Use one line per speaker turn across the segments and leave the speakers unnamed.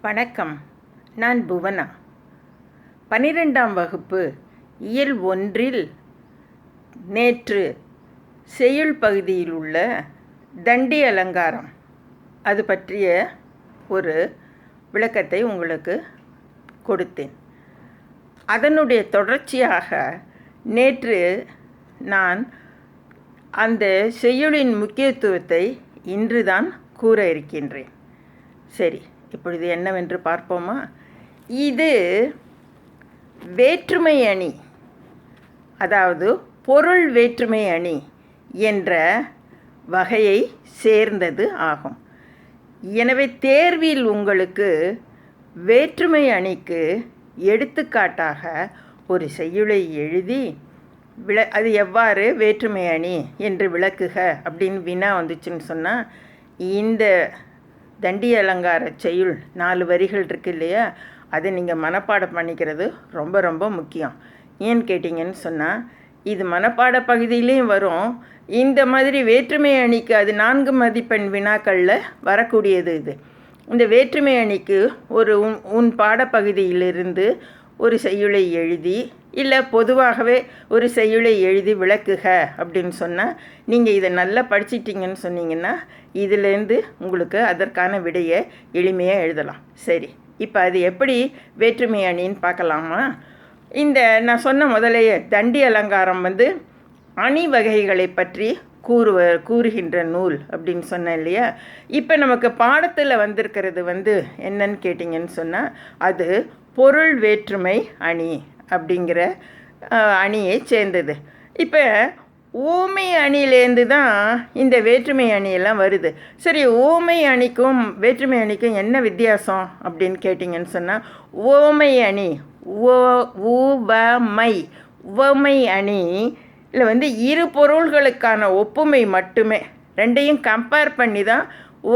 வணக்கம். நான் புவனா. பன்னிரெண்டாம் வகுப்பு இயல் ஒன்றில் நேற்று செய்யுள் பகுதியில் உள்ள தண்டி அலங்காரம். அது பற்றிய ஒரு விளக்கத்தை உங்களுக்கு கொடுத்தேன். அதனுடைய தொடர்ச்சியாக நேற்று நான் அந்த செய்யுளின் முக்கியத்துவத்தை இன்றுதான் கூற இருக்கின்றேன். சரி இப்பொழுது என்னவென்று பார்ப்போமா? இது வேற்றுமை அணி. அதாவது பொருள் வேற்றுமை அணி என்ற வகையை சேர்ந்தது ஆகும். எனவே தேர்வில் உங்களுக்கு வேற்றுமை அணிக்கு எடுத்துக்காட்டாக ஒரு செய்யுளை எழுதி விள அது எவ்வாறு வேற்றுமை அணி என்று விளக்குக அப்படின்னு வினா வந்துச்சுன்னு சொன்னால் இந்த தண்டி அலங்கார செய்யுள் நாலு வரிகள் இருக்கு இல்லையா? அதை நீங்கள் மனப்பாடம் பண்ணிக்கிறது ரொம்ப ரொம்ப முக்கியம். ஏன்னு கேட்டிங்கன்னு சொன்னால் இது மனப்பாட பகுதியிலையும் வரும். இந்த மாதிரி வேற்றுமை அணிக்கு அது நான்கு மதிப்பெண் வினாக்களில் வரக்கூடியது இது. இந்த வேற்றுமை அணிக்கு ஒரு உன் உன் பாடப்பகுதியிலிருந்து ஒரு செய்யுளை எழுதி இல்லை பொதுவாகவே ஒரு செய்யுளை எழுதி விளக்குக அப்படின்னு சொன்னால் நீங்கள் இதை நல்லா படிச்சிட்டிங்கன்னு சொன்னீங்கன்னா இதிலேருந்து உங்களுக்கு அதற்கான விடையை எளிமையாக எழுதலாம். சரி இப்போ அது எப்படி வேற்றுமை அணின்னு பார்க்கலாமா? இந்த நான் சொன்ன முதலையே தண்டி அலங்காரம் வந்து அணி வகைகளை பற்றி கூறுவ கூறுகின்ற நூல் அப்படின்னு சொன்னேன் இல்லையா? இப்போ நமக்கு பாடத்தில் வந்திருக்கிறது வந்து என்னன்னு கேட்டிங்கன்னு சொன்னால் அது பொருள் வேற்றுமை அணி அப்படிங்கிற அணியை சேர்ந்தது. இப்போ ஊமை அணியிலேருந்து தான் இந்த வேற்றுமை அணியெல்லாம் வருது. சரி ஊமை அணிக்கும் வேற்றுமை அணிக்கும் என்ன வித்தியாசம் அப்படின்னு கேட்டிங்கன்னு சொன்னால் ஓமை அணி ஓ ஊபமை உவமை அணி இல்லை வந்து இரு பொருள்களுக்கான ஒப்புமை மட்டுமே. ரெண்டையும் கம்பேர் பண்ணி தான்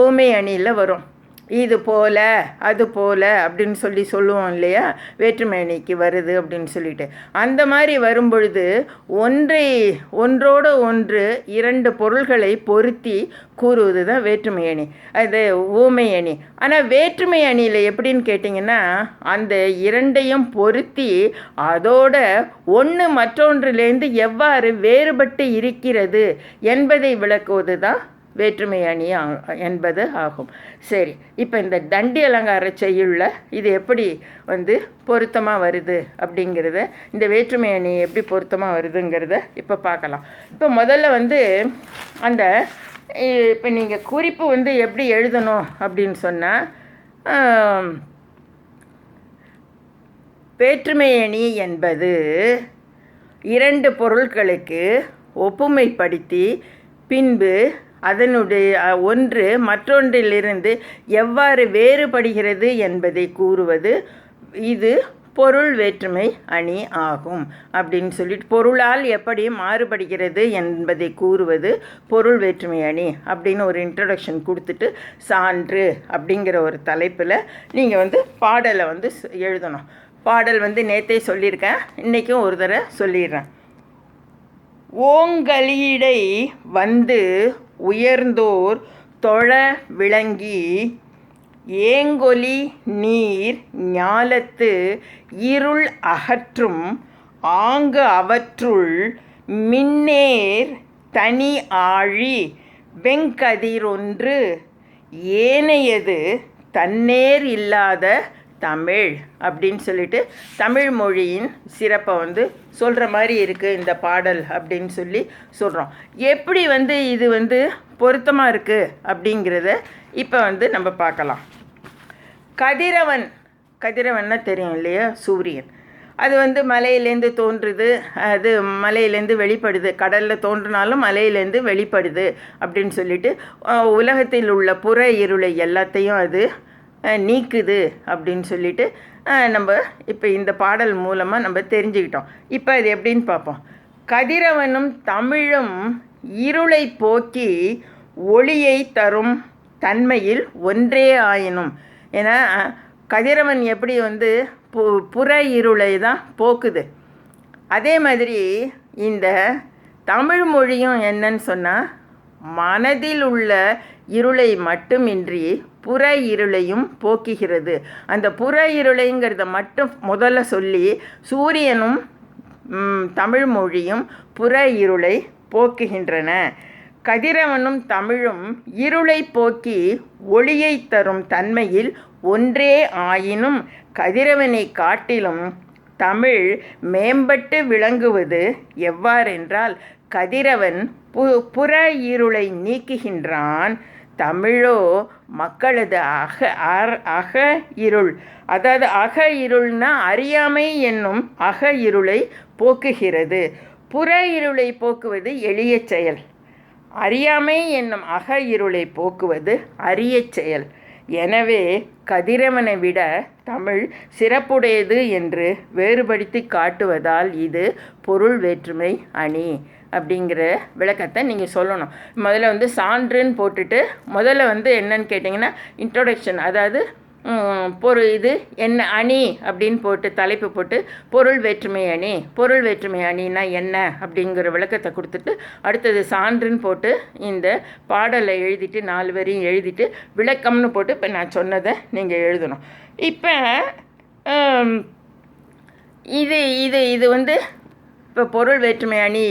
ஓமை அணியில் வரும். இது போல அது போல அப்படின்னு சொல்லி சொல்லுவோம் இல்லையா? வேற்றுமை அணிக்கு வருது அப்படின்னு சொல்லிட்டு. அந்த மாதிரி வரும்பொழுது ஒன்றை ஒன்றோடு ஒன்று இரண்டு பொருள்களை பொருத்தி கூறுவது தான் வேற்றுமை அணி அது ஊமை அணி ஆனால் வேற்றுமை அணியில் எப்படின்னு கேட்டிங்கன்னா அந்த இரண்டையும் பொருத்தி அதோட ஒன்று மற்றொன்றிலேருந்து எவ்வாறு வேறுபட்டு இருக்கிறது என்பதை விளக்குவது தான் வேற்றுமை அணி ஆ- என்பது ஆகும். சரி இப்போ இந்த தண்டி அலங்கார செய்யுள்ள இது எப்படி வந்து பொருத்தமாக வருது அப்படிங்கிறத இந்த வேற்றுமை அணி எப்படி பொருத்தமாக வருதுங்கிறத இப்போ பார்க்கலாம். இப்போ முதல்ல வந்து அந்த இப்போ நீங்கள் குறிப்பு வந்து எப்படி எழுதணும் அப்படின்னு சொன்னால் வேற்றுமை அணி என்பது இரண்டு பொருட்களுக்கு ஒப்புமைப்படுத்தி பின்பு அதனுடைய ஒன்று மற்றொன்றிலிருந்து எவ்வாறு வேறுபடுகிறது என்பதை கூறுவது. இது பொருள் வேற்றுமை அணி ஆகும். அப்படின்னு சொல்லிட்டு பொருளால் எப்படி மாறுபடுகிறது என்பதை கூறுவது பொருள் வேற்றுமை அணி அப்படின்னு ஒரு இன்ட்ரடக்ஷன் கொடுத்துட்டு சான்று அப்படிங்கிற ஒரு தலைப்பில் நீங்கள் வந்து பாடலை வந்து எழுதணும். பாடல் வந்து நேத்தே சொல்லியிருக்கேன். இன்றைக்கும் ஒரு தடவை சொல்லிடுறேன். ஓங்கலிடை வந்து உயர்ந்தோர் தொழ விளங்கி ஏங்கொலி நீர் ஞாலத்து இருள் அகற்றும் ஆங்கு அவற்றுள் மின்னேர் தனி ஆழி வெங்கதிரொன்று ஏனையது தன்னேர் இல்லாத தமிழ் அப்படின்னு சொல்லிட்டு தமிழ் மொழியின் சிறப்பை வந்து சொல்கிற மாதிரி இருக்குது இந்த பாடல் அப்படின்னு சொல்லி சொல்கிறோம் எப்படி வந்து இது வந்து பொருத்தமாக இருக்குது அப்படிங்கிறத இப்போ வந்து நம்ம பார்க்கலாம். கதிரவன் கதிரவன்னா தெரியும் இல்லையா? சூரியன். அது வந்து மலையிலேருந்து தோன்றுது அது மலையிலேருந்து வெளிப்படுது. கடலில் தோன்றினாலும் மலையிலேருந்து வெளிப்படுது அப்படின்னு சொல்லிட்டு உலகத்தில் உள்ள புற இருளை எல்லாத்தையும் அது நீக்குது அப்படின்னு சொல்லிட்டு நம்ம இப்போ இந்த பாடல் மூலமாக நம்ம தெரிஞ்சுக்கிட்டோம். இப்போ அது எப்படின்னு பார்ப்போம். கதிரவனும் தமிழும் இருளை போக்கி ஒளியை தரும் தன்மையில் ஒன்றே ஆயினும். ஏன்னா கதிரவன் எப்படி வந்து பு புற இருளை தான் போக்குது. அதே மாதிரி இந்த தமிழ் மொழியும் என்னன்னு சொன்னால் மனதில் உள்ள இருளை மட்டுமின்றி புற இருளையும் போக்குகிறது. அந்த புற இருளைங்கிறத மட்டும் முதல்ல சொல்லி சூரியனும் தமிழ் மொழியும் புற இருளை போக்குகின்றன. கதிரவனும் தமிழும் இருளை போக்கி ஒளியை தரும் தன்மையில் ஒன்றே ஆயினும் கதிரவனை காட்டிலும் தமிழ் மேம்பட்டு விளங்குவது எவ்வாறென்றால் கதிரவன் பு புற இருளை நீக்குகின்றான். தமிழோ மக்களது அக அர் அக இருள் அதாவது அக இருள்னா அறியாமை என்னும் அக இருளை போக்குகிறது. புற இருளை போக்குவது எளிய செயல். அறியாமை என்னும் அக இருளை போக்குவது அரிய செயல். எனவே கதிரவனை விட தமிழ் சிறப்புடையது என்று வேறுபடுத்தி காட்டுவதால் இது பொருள் வேற்றுமை அணி அப்படிங்கிற விளக்கத்தை நீங்கள் சொல்லணும். முதல்ல வந்து சான்றுன்னு போட்டுட்டு முதல்ல வந்து என்னன்னு கேட்டிங்கன்னா இன்ட்ரொடக்ஷன் அதாவது பொருள் இது என்ன அணி அப்படின்னு போட்டு தலைப்பு போட்டு பொருள் வேற்றுமை அணி. பொருள் வேற்றுமை அணினா என்ன அப்படிங்கிற விளக்கத்தை கொடுத்துட்டு அடுத்தது சான்றுன்னு போட்டு இந்த பாடலை எழுதிட்டு நாலு வரையும் எழுதிட்டு விளக்கம்னு போட்டு இப்போ நான் சொன்னதை நீங்கள் எழுதணும். இப்போ இது இது இது வந்து இப்போ பொருள் வேற்றுமை அணி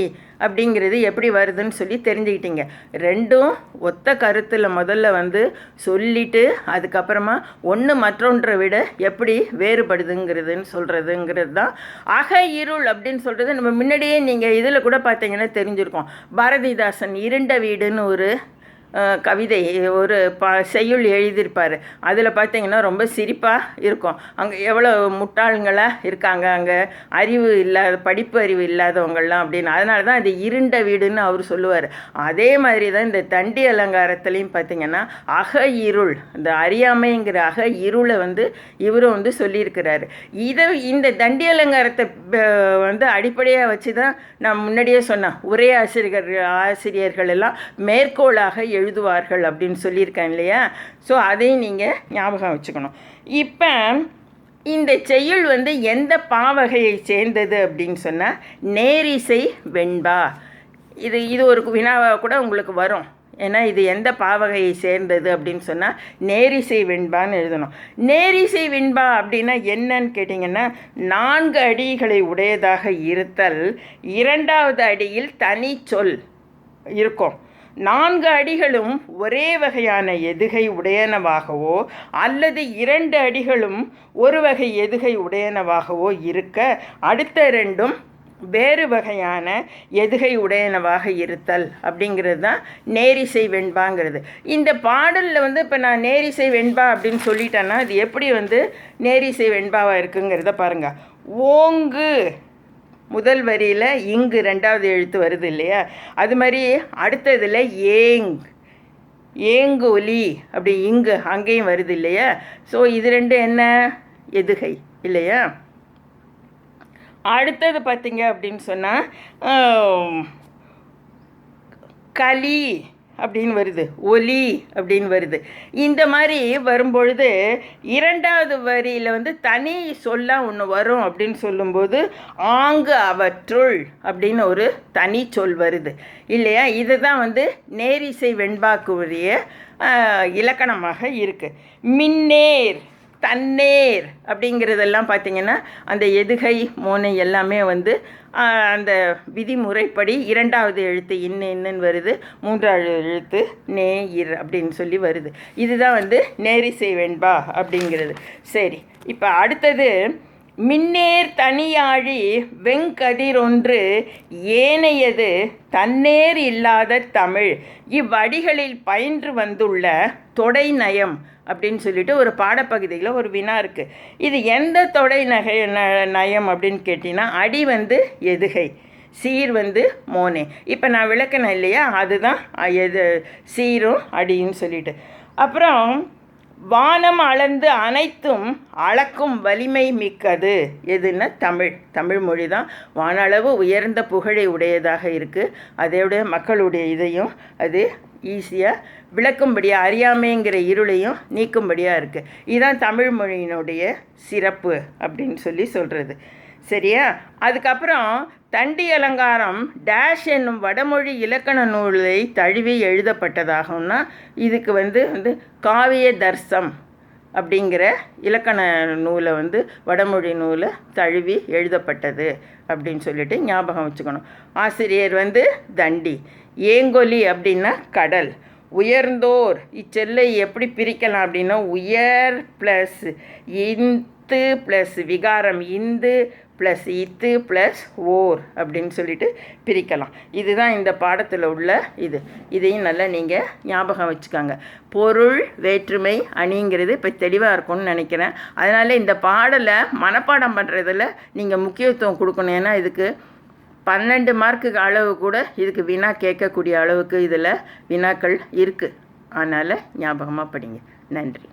அப்படிங்கிறது எப்படி வருதுன்னு சொல்லி தெரிஞ்சுக்கிட்டீங்க. ரெண்டும் ஒத்த கருத்தில் முதல்ல வந்து சொல்லிட்டு அதுக்கப்புறமா ஒன்று மற்றொன்றை விட எப்படி வேறுபடுதுங்கிறதுன்னு சொல்கிறதுங்கிறது தான். அக இருள் அப்படின்னு சொல்கிறது நம்ம முன்னாடியே நீங்கள் இதில் கூட பார்த்தீங்கன்னா தெரிஞ்சிருக்கோம். பாரதிதாசன் இருண்ட வீடுன்னு ஒரு கவிதை ஒரு ப செய்யுள் எழுதியிருப்பார். அதில் பார்த்தீங்கன்னா ரொம்ப சிரிப்பாக இருக்கும். அங்கே எவ்வளோ முட்டாளுங்களாக இருக்காங்க அங்கே. அறிவு இல்லாத படிப்பு அறிவு இல்லாதவங்கள்லாம் அப்படின்னு. அதனால தான் அது இருண்ட வீடுன்னு அவர் சொல்லுவார். அதே மாதிரி தான் இந்த தண்டி அலங்காரத்துலேயும் பார்த்திங்கன்னா அக இருள் இந்த அறியாமைங்கிற அக இருளை வந்து இவரும் வந்து சொல்லியிருக்கிறாரு. இதை இந்த தண்டி அலங்காரத்தை வந்து அடிப்படையாக வச்சு தான் நான் முன்னாடியே சொன்னேன். உரை ஆசிரியர் ஆசிரியர்கள் எல்லாம் மேற்கோளாக எழுதுவார்கள் அப்படின்னு சொல்லியிருக்கேன் இல்லையா? ஸோ அதையும் நீங்கள் ஞாபகம் வச்சுக்கணும். இப்போ இந்த செய்யுள் வந்து எந்த பாவகையை சேர்ந்தது அப்படின்னு சொன்னால் நேரிசை வெண்பா. இது இது ஒரு வினாவாக கூட உங்களுக்கு வரும். ஏன்னா இது எந்த பாவகையை சேர்ந்தது அப்படின்னு சொன்னால் நேரிசை வெண்பான்னு எழுதணும். நேரிசை வெண்பா அப்படின்னா என்னன்னு கேட்டிங்கன்னா நான்கு அடிகளை உடையதாக இருத்தல் இரண்டாவது அடியில் தனி சொல் இருக்கும். நான்கு அடிகளும் ஒரே வகையான எதுகை உடையனவாகவோ அல்லது இரண்டு அடிகளும் ஒரு வகை எதுகை உடையனவாகவோ இருக்க அடுத்த ரெண்டும் வேறு வகையான எதுகை உடையனவாக இருத்தல் அப்படிங்கிறது தான் நேரிசை வெண்பாங்கிறது. இந்த பாடலில் வந்து இப்போ நான் நேரிசை வெண்பா அப்படின்னு சொல்லிட்டேன்னா அது எப்படி வந்து நேரிசை வெண்பாவாக இருக்குங்கிறத பாருங்கள் ஓங்கு முதல் வரியில் இங்கு ரெண்டாவது எழுத்து வருது இல்லையா? அது மாதிரி அடுத்ததில் ஏங் ஏங்கு ஒலி அப்படி இங்கு அங்கேயும் வருது இல்லையா? ஸோ இது ரெண்டு என்ன? எதுகை இல்லையா? அடுத்தது பார்த்தீங்க அப்படின்னு சொன்னால் களி அப்படின்னு வருது. ஒலி அப்படின்னு வருது. இந்த மாதிரி வரும்பொழுது இரண்டாவது வரியில் வந்து தனி சொல்லாக ஒன்று வரும் அப்படின்னு சொல்லும்போது ஆங்கு அவற்றுள் அப்படின்னு ஒரு தனி சொல் வருது. இல்லையா? இதுதான் வந்து நேரிசை வெண்பாக்குரிய இலக்கணமாக இருக்குது மின்னேர் தண்ணீர் அப்படிங்கிறதெல்லாம் பார்த்தீங்கன்னா அந்த எதுகை மோனை எல்லாமே வந்து அந்த விதிமுறைப்படி இரண்டாவது எழுத்து இன்னு இன்னுன்னு வருது. மூன்றாவது எழுத்து நே இர் அப்படின்னு சொல்லி வருது. இதுதான் வந்து நேரிசை வெண்பா அப்படிங்கிறது. சரி இப்போ அடுத்தது மின்னேர் தனியாழி வெங்கதிரொன்று ஏனையது தன்னேர் இல்லாத தமிழ். இவ்வடிகளில் பயின்று வந்துள்ள தொடை நயம் அப்படின்னு சொல்லிட்டு ஒரு பாடப்பகுதியில் ஒரு வினா இருக்குது இது எந்த தொடை நகை ந- நயம் அப்படின்னு கேட்டிங்கன்னா அடி வந்து எதுகை சீர் வந்து மோனே. இப்போ நான் விளக்கினேன் இல்லையா? அதுதான் எது சீரும் அடின்னு சொல்லிட்டு. அப்புறம் வானம் அளந்து அனைத்தும் அளக்கும் வலிமை மிக்கது. எதுன்னா தமிழ் தமிழ் மொழி தான். வானளவு உயர்ந்த புகழை உடையதாக இருக்குது அதோட மக்களுடைய இதையும் அது ஈஸியாக விளக்கும்படியாக அறியாமைங்கிற இருளையும் நீக்கும்படியாக இருக்குது இதுதான் தமிழ் மொழியினுடைய சிறப்பு அப்படின்னு சொல்லி சொல்கிறது சரியா? அதுக்கப்புறம் தண்டி அலங்காரம் டேஷ் என்னும் வடமொழி இலக்கண நூலை தழுவி எழுதப்பட்டதாகும்னா இதுக்கு வந்து வந்து காவிய தர்சம் அப்படிங்கிற இலக்கண நூலை வந்து வடமொழி நூலை தழுவி எழுதப்பட்டது அப்படின்னு சொல்லிட்டு ஞாபகம் வச்சுக்கணும். ஆசிரியர் வந்து தண்டி. ஏங்கொலி அப்படின்னா கடல். உயர்ந்தோர் இச்சொல்லை எப்படி பிரிக்கலாம் அப்படின்னா உயர் ப்ளஸ் இந்து ப்ளஸ் விகாரம் இந்து ப்ளஸ் இத்து ப்ளஸ் ஓர் அப்படின்னு சொல்லிட்டு பிரிக்கலாம். இதுதான் இந்த பாடத்தில் உள்ள இது. இதையும் நல்லா நீங்கள் ஞாபகம் வச்சுக்கோங்க. பொருள் வேற்றுமை அணிங்கிறது இப்போ தெளிவாக இருக்கும்னு நினைக்கிறேன். அதனால் இந்த பாடலை மனப்பாடம் பண்ணுறதில் நீங்கள் முக்கியத்துவம் கொடுக்கணும். ஏன்னா இதுக்கு பன்னெண்டு மார்க்கு அளவு கூட இதுக்கு வினா கேட்கக்கூடிய அளவுக்கு இதில் வினாக்கள் இருக்குது அதனால் ஞாபகமாக படிங்க. நன்றி.